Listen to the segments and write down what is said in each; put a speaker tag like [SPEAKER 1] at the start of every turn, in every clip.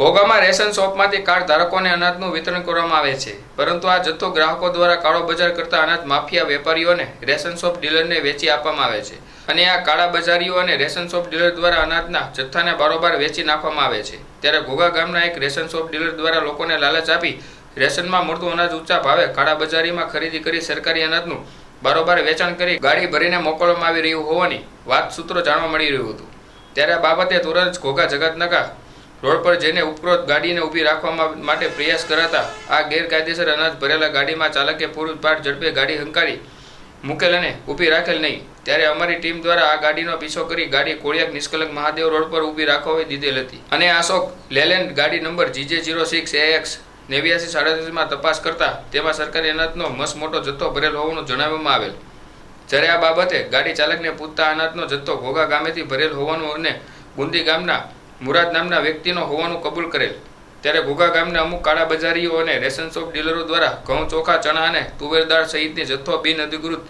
[SPEAKER 1] ઘોઘામાં ration શોપમાંથી card ધારકોને અનાજનું વિતરણ કરવામાં આવે છે. પરંતુ આ જથ્થો ગ્રાહકો દ્વારા કાળો બજાર કરતા અનાજ માફિયા વેપારીઓને રેશન શોપ ડીલરને વેચી આપવામાં આવે છે. અને આ કાળા બજારીઓ અને રેશન શોપ ડીલર દ્વારા અનાજના જથ્થાને બારોબાર વેચી નાખવામાં આવે છે. ત્યારે ઘોઘા ગામના એક રેશન શોપ ડીલર દ્વારા લોકોને લાલચ આપી રેશનમાં મળતું અનાજ ઊંચા ભાવે કાળા બજારીમાં ખરીદી કરી સરકારી અનાજનું બારોબાર વેચાણ કરી ગાડી ભરીને મોકલવામાં આવી રહ્યું હોવાની વાત સૂત્રો જાણવા મળી રહ્યું હતું. ત્યારે આ બાબતે તુરંત ઘોઘા જગતનગા રોડ પર જઈને ઉપરોક્ત ગાડીને ઊભી રાખવા માટે પ્રયાસ કરાતા આ ગેરકાયદેસર અનાજ ભરેલા ગાડીમાં ચાલકે પૂરપાટ ઝડપે ગાડી હંકારી મૂકેલ અને ઊભી રાખેલ નહીં. ત્યારે અમારી ટીમ દ્વારા આ ગાડીનો પીછો કરી ગાડી કોળિયાક નિષ્કલંક મહાદેવ રોડ પર ઊભી રાખવા દીધેલ હતી. અને આ શોક લેલેન્ડ ગાડી number GJ zero six X નેવ્યાસી સાડત્રીસમાં તપાસ કરતા તેમાં સરકારી અનાજનો મસ્ત મોટો જથ્થો ભરેલ હોવાનું જણાવવામાં આવેલ. જ્યારે આ બાબતે ગાડી ચાલકને પૂછતા અનાજનો જથ્થો ઘોઘા ગામેથી ભરેલ હોવાનું અને ગુંદી ગામના મુરાદ નામના વ્યક્તિનો હોવાનું કબૂલ કરેલ. ત્યારે ઘોઘા ગામના અમુક કાળા બજારીઓ અને રેશન શોપ ડીલરો દ્વારા ઘઉં, ચોખા, ચણા અને તુવેર દાળ સહિતની જથ્થો બિનઅધિકૃત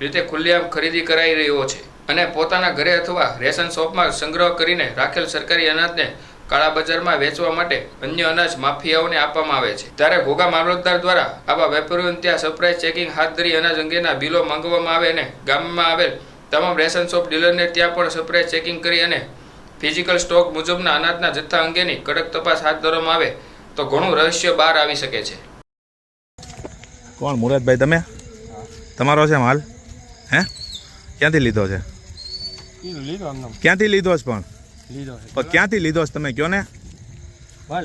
[SPEAKER 1] રીતે ખુલ્લેઆમ ખરીદી કરાઈ રહ્યો છે અને પોતાના ઘરે અથવા રેશન શોપમાં સંગ્રહ કરીને રાખેલ સરકારી અનાજને કાળા બજારમાં વેચવા માટે અન્ય અનાજ માફિયાઓને આપવામાં આવે છે. ત્યારે ઘોઘા મામલતદાર દ્વારા આવા વેપારીઓને ત્યાં સરપ્રાઇઝ ચેકિંગ હાથ ધરી અનાજ અંગેના બિલો માંગવામાં આવે અને ગામમાં આવેલ તમામ રેશન શોપ ડીલરને ત્યાં પણ સરપ્રાઇઝ ચેકિંગ કરી અને ફિઝિકલ સ્ટોક મુજબના અનાજના જથ્થા અંગેની કડક તપાસ હાથ ધરવામાં આવે તો ઘણું રહસ્ય બહાર આવી શકે છે.
[SPEAKER 2] કોણ મુરાદભાઈ તમે? તમારો છે માલ હે? ક્યાંથી લીધો છે? ક્યાંથી લીધો છે પણ?
[SPEAKER 3] લીધો છે.
[SPEAKER 2] પણ ક્યાંથી લીધો છે તમે? કયો ને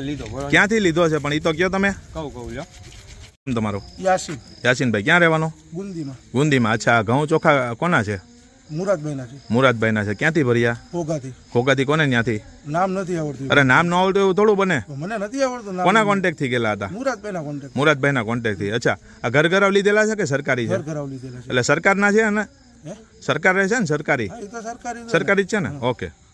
[SPEAKER 3] લીધો
[SPEAKER 2] ક્યાંથી લીધો છે? પણ એ તો કયો તમે?
[SPEAKER 3] કહું કહું
[SPEAKER 2] તમારું?
[SPEAKER 4] યાસીન.
[SPEAKER 2] યાસીનભાઈ ક્યાં રહેવાનો?
[SPEAKER 4] ગુંદીમાં.
[SPEAKER 2] ગુંદીમાં? અચ્છા ઘઉં ચોખા કોના છે?
[SPEAKER 4] મુરાદભાઈના છે.
[SPEAKER 2] મુરાદભાઈના છે. ક્યાંથી ભર્યા?
[SPEAKER 4] ભોગાથી.
[SPEAKER 2] ખોગાથી કોને ત્યાંથી?
[SPEAKER 4] નામ નથી આવડતું.
[SPEAKER 2] અરે નામ ન આવડતું એવું થોડું બને.
[SPEAKER 4] મને નથી આવડતું
[SPEAKER 2] કોના કોન્ટેક્ટ કોન્ટેક્ટથી ગયેલા હતા?
[SPEAKER 4] મુરાદભાઈના કોન્ટેક્ટ
[SPEAKER 2] મુરાદભાઈના કોન્ટેક્ટથી અચ્છા. આ ઘર ઘરાવ લીધેલા છે કે સરકારી છે?
[SPEAKER 4] ઘર લીધેલા છે.
[SPEAKER 2] એટલે સરકારના છે ને સરકાર? રહે છે ને. સરકારી. સરકારી જ છે ને? ઓકે.